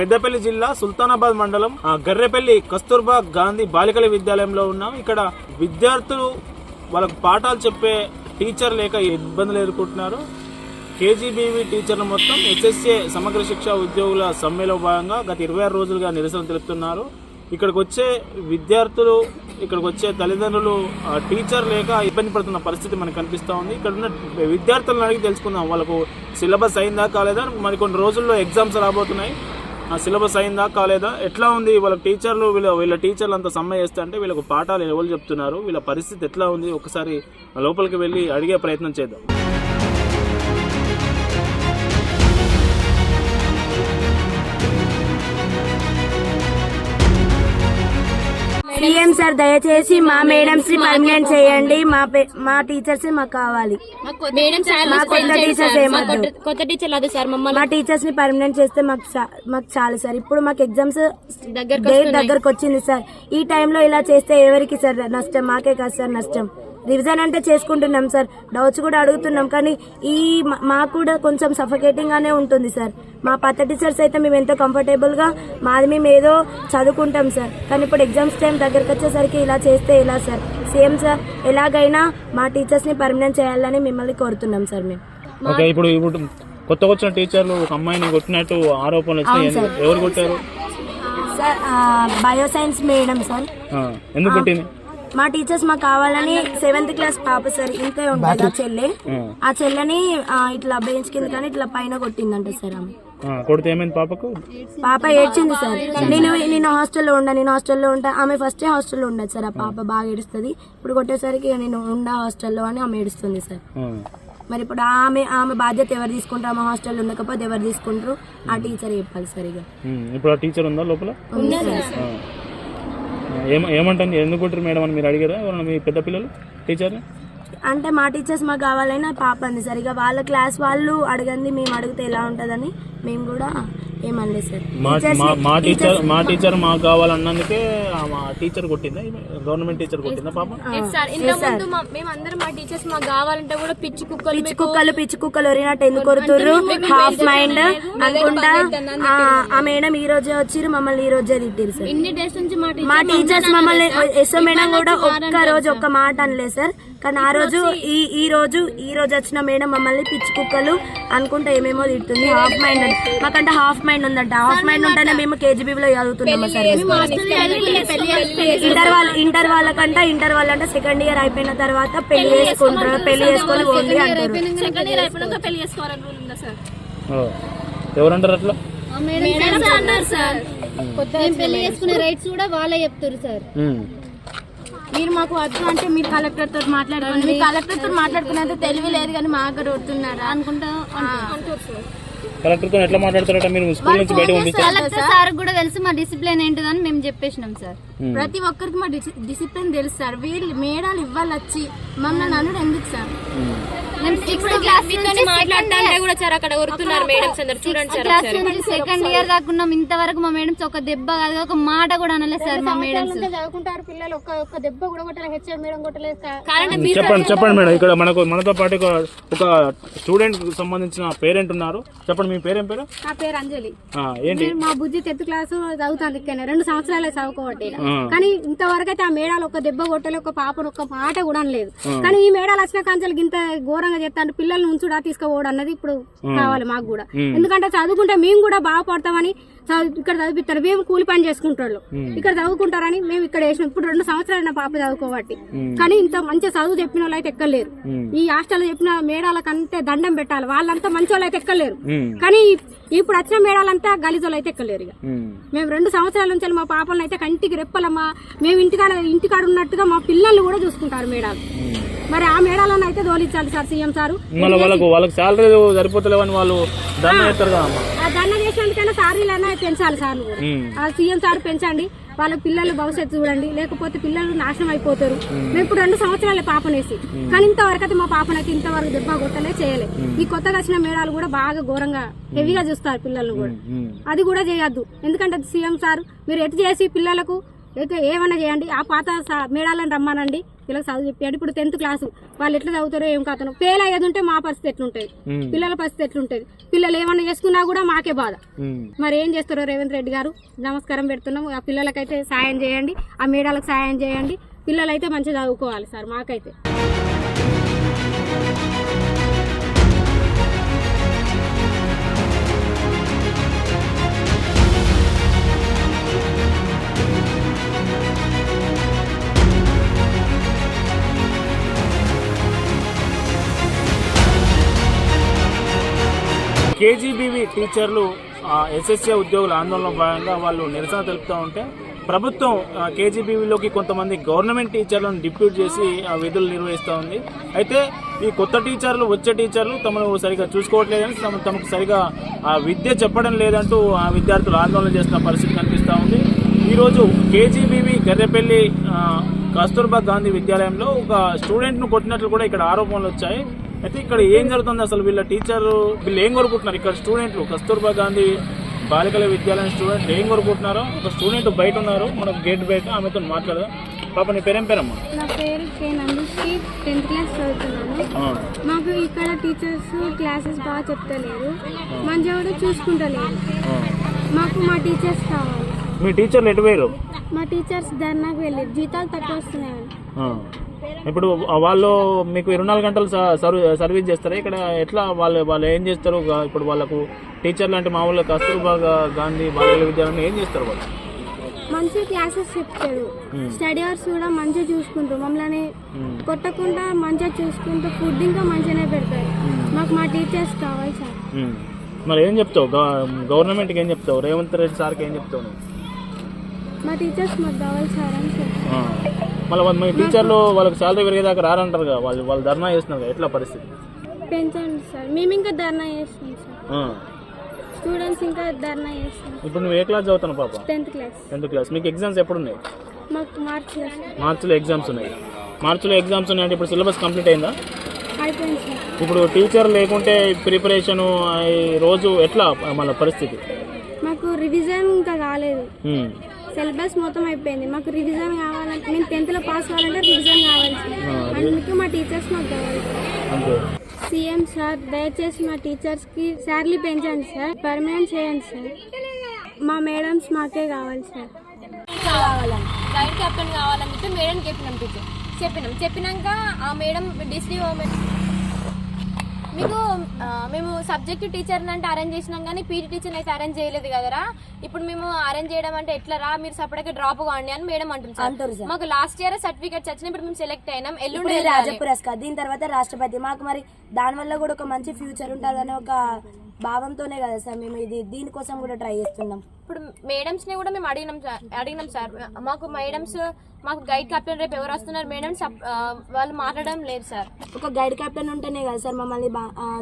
పెద్దపల్లి జిల్లా సుల్తానాబాద్ మండలం గర్రెపల్లి కస్తూర్బా గాంధీ బాలికల విద్యాలయంలో ఉన్నాం. ఇక్కడ విద్యార్థులు వాళ్ళకు పాఠాలు చెప్పే టీచర్ లేక ఇబ్బందులు ఎదుర్కొంటున్నారు. కేజీబీవీ టీచర్లు మొత్తం హెచ్ఎస్ఏ సమగ్ర శిక్ష ఉద్యోగుల సమ్మెలో భాగంగా గత ఇరవై ఆరు రోజులుగా నిరసన తెలుపుతున్నారు. ఇక్కడికి వచ్చే విద్యార్థులు ఇక్కడికి వచ్చే తల్లిదండ్రులు ఆ, టీచర్ లేక ఇబ్బంది పడుతున్న పరిస్థితి మనకు కనిపిస్తూ ఉంది. ఇక్కడ ఉన్న విద్యార్థులను అడిగి తెలుసుకుందాం. వాళ్ళకు సిలబస్ అయిందా కాలేదా? మరికొన్ని రోజుల్లో ఎగ్జామ్స్ రాబోతున్నాయి. సిలబస్ అయిందా కాలేదా? ఎట్లా ఉంది? వాళ్ళ టీచర్లు వీళ్ళ వీళ్ళ టీచర్లు అంత సమ్మె చేస్తే అంటే వీళ్ళకు పాఠాలు ఎవరు చెప్తున్నారు? వీళ్ళ పరిస్థితి ఎట్లా ఉంది? ఒకసారి లోపలికి వెళ్ళి అడిగే ప్రయత్నం చేద్దాం. సీఎం సార్ దయచేసి మా మేడమ్స్ని పర్మనెంట్ చేయండి. మా మా టీచర్స్ మాకు కావాలి. మేడం మా కొత్త టీచర్స్ ఏమద్దు కొత్త టీచర్లు అది సార్ మమ్మల్ని. మా టీచర్స్ని పర్మనెంట్ చేస్తే మాకు చా- మాకు చాలు సార్. ఇప్పుడు మాకు ఎగ్జామ్స్ దగ్గరకు డేట్ దగ్గరకు వచ్చింది సార్. ఈ టైంలో ఇలా చేస్తే ఎవరికి సార్ నష్టం? మాకే కాదు సార్ నష్టం. రివిజన్ అంటే చేసుకుంటున్నాం సార్ డౌట్స్ కూడా అడుగుతున్నాం కానీ ఈ మా- మాకు కూడా కొంచెం సఫకేటింగ్ గానే ఉంటుంది సార్ మా పత్త టీచర్స్ అయితే మేము ఎంతో కంఫర్టబుల్గా మాది మేము ఏదో చదువుకుంటాం సార్ కానీ ఇప్పుడు ఎగ్జామ్స్ టైం దగ్గరకు వచ్చేసరికి ఇలా చేస్తే ఎలా సార్ సేమ్ సార్ ఎలాగైనా మా టీచర్స్ని పర్మనెంట్ చేయాలని మిమ్మల్ని కోరుతున్నాం సార్ మేము. ఓకే ఇప్పుడు ఇప్పుడు కొత్తగా వచ్చిన టీచర్లు ఒక అమ్మాయిని కొట్టినట్టు ఆరోపణలు. ఎవరు కొట్టారు? Sir bio science madam sir ఎందుకు కొట్టింది? మా టీచర్స్ మాకు కావాలని సెవెంత్ క్లాస్ పాప సార్ ఇంతే ఉంటుంది ఆ చెల్లె. ఆ, చెల్లని ఆ, ఇట్లా బెంచ్ కింద కానీ ఇట్లా పైన కొట్టిందంట సార్ ఆమె. ఆ, కొడితే ఏమైంది పాపకు? పాప ఏడ్చింది సార్. నేను నేను హాస్టల్లో ఉండా నేను హాస్టల్లో ఉంటా ఆమె ఫస్టే హాస్టల్లో ఉండదు సార్. ఆ పాప బాగా ఏడుస్తుంది. ఇప్పుడు కొట్టేసరికి నేను ఉండా హాస్టల్లో అని ఆమె ఏడుస్తుంది సార్. ఆ, మరి ఇప్పుడు ఆమె ఆమె బాధ్యత ఎవరు తీసుకుంటారు? ఆమె హాస్టల్లో ఉండకపోతే ఎవరు తీసుకుంటారు? ఆ టీచర్ చెప్పాలి సార్ ఇక. ఉమ్, ఇప్పుడు ఆ టీచర్ ఉందా లోపల? ఉంది సార్. ఆ. ఏమ ఏమంటుంది ఎందుకు కొట్టరు మేడం అని మీరు అడిగారా? మీ పెద్ద పిల్లలు? టీచర్ అంటే మా టీచర్స్ మాకు కావాలని పాప అంది సరిగా వాళ్ళ క్లాస్ వాళ్ళు అడగంది మేము అడిగితే ఎలా ఉంటుందని. మేము కూడా ఏమనలేదు సార్. మా టీచర్ మా టీచర్ మాకు కావాలన్నందుకే మా టీచర్ కొట్టిందా? గవర్నమెంట్ టీచర్ కొట్టిందా పాప? సార్ మేమందరం మా టీచర్స్ మాకు కావాలంటే కూడా పిచ్చి కుక్కలు పిచ్చి కుక్కలు పిచ్చి కుక్కలు ఒరినట్టు ఎందుకు కొడుతుర్రు? హాఫ్ మైండ్ అనుకుంటా ఆ, మేడం ఈ రోజే వచ్చిర్రు మమ్మల్ని ఈ రోజే తిట్టిరు సార్. ఇన్ని డేస్ నుంచి మా మా టీచర్స్ మమ్మల్ని ఎస్ఓ మేడం కూడా ఒక్క రోజు ఒక్క మాట అనలేదు సార్. కానీ ఆ రోజు ఈ ఈ రోజు ఈ రోజు వచ్చిన మేడం మమ్మల్ని పిచ్చి కుక్కలు అనుకుంటా ఏమేమో తిడుతుంది. హాఫ్ మైండ్ అని మాకంటే హాఫ్ మైండ్ ఉందంట. హాఫ్ మైండ్ ఉంటేనే మేము కేజీబీలో చదువుతున్నాము సార్ ఇంటర్ వాళ్ళ. ఇంటర్ వాళ్ళకంట ఇంటర్ వాళ్ళంట సెకండ్ ఇయర్ అయిపోయిన తర్వాత పెళ్ళి చేసుకుంటారు. పెళ్ళి చేసుకొని ఓన్లీ అంటారు. సెకండ్ ఇయర్ అయిపోయినాక పెళ్ళి చేసుకోవాలని రూల్ ఉందా సార్? ఓ. ఎవరంటారు అట్లా? మేడం అన్నారు సార్. మేము పెళ్ళి చేసుకునే రైట్స్ కూడా వాళ్ళే చెప్తారు సార్. మీరు మాకు వద్దు అంటే మీరు కలెక్టర్ తోటి మాట్లాడుకోండి. మీ కలెక్టర్ తోటి మాట్లాడుకునేంత తెలివి లేదు కానీ మా దగ్గర వస్తున్నారా అనుకుంటా కలెక్టర్తో ఎట్లా మాట్లాడతారట మీరు? స్కూల్ నుంచి బయట పంపించారు కలెక్టర్ సార్ కూడా తెలుసు మా డిసిప్లిన్ ఏంటిదని మేము చెప్పేసినాం సార్. ప్రతి ఒక్కరికి మా డిసిప్లిన్ తెలుసు సార్. వీళ్ళు మేడాలు ఇవ్వాలి వచ్చి మమ్మల్ని అనుడు ఎందుకు సార్? మేము సిక్స్త్ క్లాస్ నుంచి మాట్లాడుతుంటే కూడా సార్ అక్కడ వరుతున్నారు మేడమ్స్ అందరు. చూడండి సార్ క్లాస్ నుంచి సెకండ్ ఇయర్ దాకా ఇంతవరకు మా మేడమ్స్ ఒక దెబ్బ కాదు ఒక మాట కూడా అనలేదు సార్ మా మేడమ్స్ చదువుకుంటారు పిల్లలు. ఒక్క దెబ్బ కూడా కొట్టలేదు హెచ్ఎం మేడం కొట్టలేదు సార్. కారణం చెప్పండి చెప్పండి మేడం. ఇక్కడ మనకు మనతో పాటు ఒక ఒక స్టూడెంట్ సంబంధించిన పేరెంట్ ఉన్నారు. చెప్పండి మీ పేరేం పేరు? నా పేరు అంజలి. ఆ, ఏంటి? మా బుజ్జి టెన్త్ క్లాస్ చదువుతాను ఇక్కడ రెండు సంవత్సరాలే చదువుకోబట్టి ఆ. కానీ ఇంతవరకు అయితే ఆ మేడాలు ఒక దెబ్బ కొట్టలే ఒక పాపను ఒక మాట కూడా అనలేదు. కానీ ఈ మేడాలు వచ్చిన కాంచెలకి ఇంత ఘోరంగా చేస్తాను పిల్లల్ని ఉంచుడా తీసుకోవడం అన్నది ఇప్పుడు కావాలి మాకు కూడా. ఎందుకంటే చదువుకుంటే మేము కూడా బాగుపడతామని చదువు- ఇక్కడ చదివిస్తారు. మేము కూలి పని చేసుకుంటారు. ఇక్కడ చదువుకుంటారని మేము ఇక్కడ వేసినాం ఇప్పుడు రెండు సంవత్సరాలు నా పాప చదువుకోబట్టి. కానీ ఇంత మంచిగా చదువు చెప్పిన వాళ్ళు అయితే ఎక్కలేరు. ఈ హాస్టల్ చెప్పిన మేడాలకంటే దండం పెట్టాలి. వాళ్ళంతా మంచి వాళ్ళు అయితే ఎక్కలేరు. కానీ ఇప్పుడు వచ్చిన మేడాలంతా గలీజోళ్ళు అయితే ఎక్కలేరు ఇక. మేము. రెండు సంవత్సరాల నుంచి మా పాపలను అయితే కంటికి రెప్పలమ్మా. మేము ఇంటికాడ ఇంటికాడ ఉన్నట్టుగా మా పిల్లల్ని కూడా చూసుకుంటారు మేడాలు. మరి ఆ మేడాలను అయితే దోలించాలి సార్ సీఎం సారు. వాళ్ళకు వాళ్ళకి శాలరీ సరిపోతలేవని వాళ్ళు దండ చేస్తారు దండ చేసినందుకైనా సారీలైనా పెంచాలి సార్ సీఎం సార్ పెంచండి వాళ్ళ పిల్లల భవిష్యత్తు చూడండి లేకపోతే పిల్లలు నాశనం అయిపోతారు. మేము ఇప్పుడు రెండు సంవత్సరాలే పాపనేసి కానీ ఇంతవరకు అయితే మా పాపనైతే ఇంతవరకు దెబ్బ కొట్టలే చేయలే. ఈ కొత్తగా వచ్చిన మేడాలు కూడా బాగా ఘోరంగా హెవీగా చూస్తారు పిల్లల్ని కూడా. అది కూడా చేయొద్దు. ఎందుకంటే సీఎం సార్ మీరు ఎటు చేసి పిల్లలకు అయితే ఏమన్నా చేయండి ఆ పాత మేడాలను రమ్మానండి. పిల్లలు చదువు చెప్పాడు ఇప్పుడు టెన్త్ క్లాసు వాళ్ళు ఎట్లా చదువుతారో ఏం కథను ఫెయిల్ అయ్యేది ఉంటే మా పరిస్థితి ఎట్లుంటది. పిల్లల పరిస్థితి ఎట్లుంటది? పిల్లలు ఏమన్నా చేసుకున్నా కూడా మాకే బాధ. మరి ఏం చేస్తారో రేవంత్ రెడ్డి గారు? నమస్కారం పెడుతున్నాం. ఆ పిల్లలకైతే సాయం చేయండి. ఆ మేడాలకు సాయం చేయండి. పిల్లలు అయితే మంచిగా చదువుకోవాలి సార్ మాకైతే. టీచర్లు ఎస్ఎస్ఏ ఉద్యోగుల ఆందోళనలో భాగంగా వాళ్ళు నిరసన తెలుపుతూ ఉంటే ప్రభుత్వం కేజీబీవీలోకి కొంతమంది గవర్నమెంట్ టీచర్లను డిప్యూట్ చేసి ఆ విధులు నిర్వహిస్తూ ఉంది. అయితే ఈ కొత్త టీచర్లు వచ్చే టీచర్లు తమను సరిగా చూసుకోవట్లేదని తమ తమకు సరిగా ఆ విద్య చెప్పడం లేదంటూ ఆ విద్యార్థులు ఆందోళన చేస్తున్న పరిస్థితి కనిపిస్తూ ఉంది. ఈరోజు కేజీబీవీ గర్రెపల్లి కస్తూర్బా గాంధీ విద్యాలయంలో ఒక స్టూడెంట్ను కొట్టినట్లు కూడా ఇక్కడ ఆరోపణలు వచ్చాయి. అయితే ఇక్కడ ఏం జరుగుతుంది అసలు వీళ్ళ టీచర్ వీళ్ళు ఏం కోరుకుంటున్నారు? ఇక్కడ స్టూడెంట్లు కస్తూర్బా గాంధీ బాలికల విద్యాలయం స్టూడెంట్ ఏం కోరుకుంటున్నారో? ఒక స్టూడెంట్ బయట ఉన్నారు మనం గేట్ బయట ఆమెతో మాట్లాడదాం. పాప నీ పేరేం పేరమ్మా? నా పేరు కే నందుశ్రీ టెన్త్ క్లాస్ చదువుతున్నాను. మాకు ఇక్కడ టీచర్స్ క్లాసెస్ బాగా చెప్తలేరు. మంచిగా కూడా చూసుకుంటలేరు. మాకు మా టీచర్స్ కావాలి. మీ టీచర్లు ఎటు పోయారు మా టీచర్స్ ధర్నాకు వెళ్ళారు జీతాలు తక్కువ వస్తున్నాయని. ఆ. ఇప్పుడు వాళ్ళు మీకు ఇరవై నాలుగు గంటలు సర్వీస్ చేస్తారా? ఇక్కడ ఎట్లా వాళ్ళు వాళ్ళు ఏం చేస్తారు? ఇప్పుడు వాళ్ళకు టీచర్లు అంటే మామూలుగా కస్తూర్బా గాంధీ బాలికల విద్యాలయం ఏం చేస్తారు వాళ్ళు? మంచి క్లాసెస్ చెప్తాడు. స్టడీ అవర్స్ కూడా మంచిగా చూసుకుంటారు. మమ్మల్ని. కొట్టకుండా మంచిగా చూసుకుంటూ ఫుడ్ ఇంకా మంచిగానే పెడతారు. మాకు మా టీచర్స్ కావాలి సార్. మరి ఏం చెప్తావు? గవ- గవర్నమెంట్కి ఏం చెప్తావు? రేవంత్ రెడ్డి సార్కి ఏం చెప్తావు? మా టీచర్స్ మాకు కావాలి సార్ అని చెప్తారు. ఆ. మళ్ళీ మీ టీచర్లు వాళ్ళకి శాలరీ పెరిగేదాకా రారంటారు కదా వాళ్ళు వాళ్ళు ధర్నా చేస్తున్నారు ఎట్లా పరిస్థితి? పెంచండి సార్. మేము ఇంకా ధర్నా చేస్తాం సార్. స్టూడెంట్స్ ఇంకా ధర్నా చేస్తాం ఇప్పుడు నువ్వు ఏ క్లాస్ చదువుతాను పాప? Tenth class. Tenth class. మీకు ఎగ్జామ్స్ ఎప్పుడు ఉన్నాయి మాకు మార్క్స్ మార్చిలో ఎగ్జామ్స్ ఉన్నాయి. మార్చిలో ఎగ్జామ్స్ ఉన్నాయి అంటే ఇప్పుడు సిలబస్ కంప్లీట్ అయిందా? అయిపోయింది సార్. ఇప్పుడు టీచర్ లేకుంటే ప్రిపరేషన్ రోజు ఎట్లా మళ్ళీ పరిస్థితి? మాకు రివిజన్ ఇంకా కాలేదు. సిలబస్ మొత్తం అయిపోయింది. మాకు రివిజన్ కావాలంటే మేము టెన్త్లో పాస్ కావాలంటే రివిజన్ కావాలి సార్ అందుకే మా టీచర్స్ మాకు కావాలి. సీఎం సార్ దయచేసి మా టీచర్స్కి శాలరీ పెంచండి సార్. పర్మనెంట్ చేయండి సార్. మా మేడమ్స్ మాకే కావాలి సార్. గైడ్ కెప్టెన్ కావాలని చెప్పి మేడం చెప్పినాం టీచర్ చెప్పినాం. చెప్పినాక ఆ మేడం డిస్ట్రిక్ట్ మీకు మేము సబ్జెక్ట్ టీచర్ అంటే అరేంజ్ చేసినాం కానీ పీటీ టీచర్ అయితే అరేంజ్ చేయలేదు కదరా. ఇప్పుడు మేము అరేంజ్ చేయడం అంటే ఎట్లా రా? మీరు సపరేట్గా డ్రాప్ కావండి అని మేడం అంటుంది సార్. మాకు లాస్ట్ ఇయర్ సర్టిఫికేట్స్ వచ్చినాయి ఇప్పుడు మేము సెలెక్ట్ అయినాం. ఎల్లుండి ఇప్పుడు వెళ్ళాలి. రాజ పురస్కార్. దీని తర్వాత రాష్ట్రపతి. మాకు మరి దానివల్ల కూడా ఒక మంచి ఫ్యూచర్ ఉంటుందనే ఒక భావంతోనే కదా సార్ మేము ఇది దీనికోసం కూడా ట్రై చేస్తున్నాం. ఇప్పుడు మేడమ్స్ని కూడా మేము అడిగినాం సార్ అడిగినాం సార్. మాకు మేడమ్స్ మాకు గైడ్ కెప్టెన్ రేపు ఎవరు వస్తున్నారు మేడమ్స్ వాళ్ళు మాట్లాడడం లేదు సార్. ఒక గైడ్ కెప్టెన్ ఉంటేనే కదా సార్ మమ్మల్ని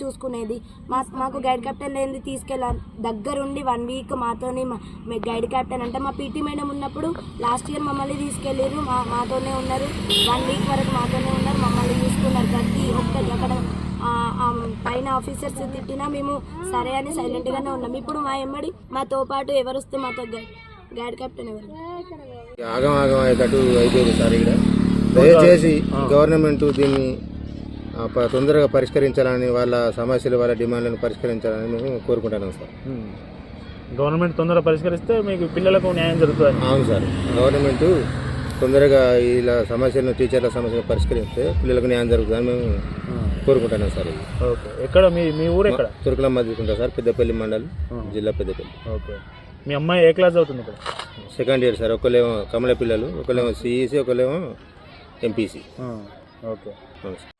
చూసుకునేది. మా మాకు గైడ్ కెప్టెన్ లేనిది తీసుకెళ్ళాం దగ్గరుండి వన్ వీక్ మాతోనే మా- గైడ్ కెప్టెన్ అంటే మా పీటీ మేడం ఉన్నప్పుడు లాస్ట్ ఇయర్ మమ్మల్ని తీసుకెళ్ళారు మా మాతోనే ఉన్నారు. వన్ వీక్ వరకు మాతోనే ఉన్నారు. మమ్మల్ని చూసుకున్నారు ప్రతి ఒక్కటి అక్కడ ఆ, ఆ పైన ఆఫీసర్స్ తిట్టినా మేము సరే అని సైలెంట్ గానే ఉన్నాం. ఇప్పుడు మా ఎమ్మడి మాతో పాటు ఎవరు వస్తే మాతో గైడ్ కెప్టెన్ ఎవరు? ఆగం ఆగం అయ్యేటట్టు అయిపోయింది సార్ ఇక్కడ. దయచేసి గవర్నమెంట్ దీన్ని తొందరగా పరిష్కరించాలని వాళ్ళ సమస్యలు వాళ్ళ డిమాండ్లను పరిష్కరించాలని మేము కోరుకుంటున్నాం సార్. గవర్నమెంట్ తొందరగా పరిష్కరిస్తే మీకు పిల్లలకు న్యాయం జరుగుతుంది అవును సార్. గవర్నమెంట్ తొందరగా ఇలా సమస్యలను టీచర్ల సమస్యలు పరిష్కరిస్తే పిల్లలకు న్యాయం జరుగుతుందని మేము కోరుకుంటున్నాం సార్. ఇది ఓకే. ఎక్కడ? మీ మీ ఊరు ఎక్కడ? తురుకులం మధ్యకుంటా సార్ పెద్దపల్లి మండలం జిల్లా పెద్దపల్లి. ఓకే. మీ అమ్మాయి ఏ క్లాస్ అవుతుంది ఇక్కడ? సెకండ్ ఇయర్ సార్ ఒకళ్ళేమో కమల పిల్లలు ఒకళ్ళేమో సిఈసి ఒకళ్ళేమో ఎంపీసీ ఓకే. అవును సార్.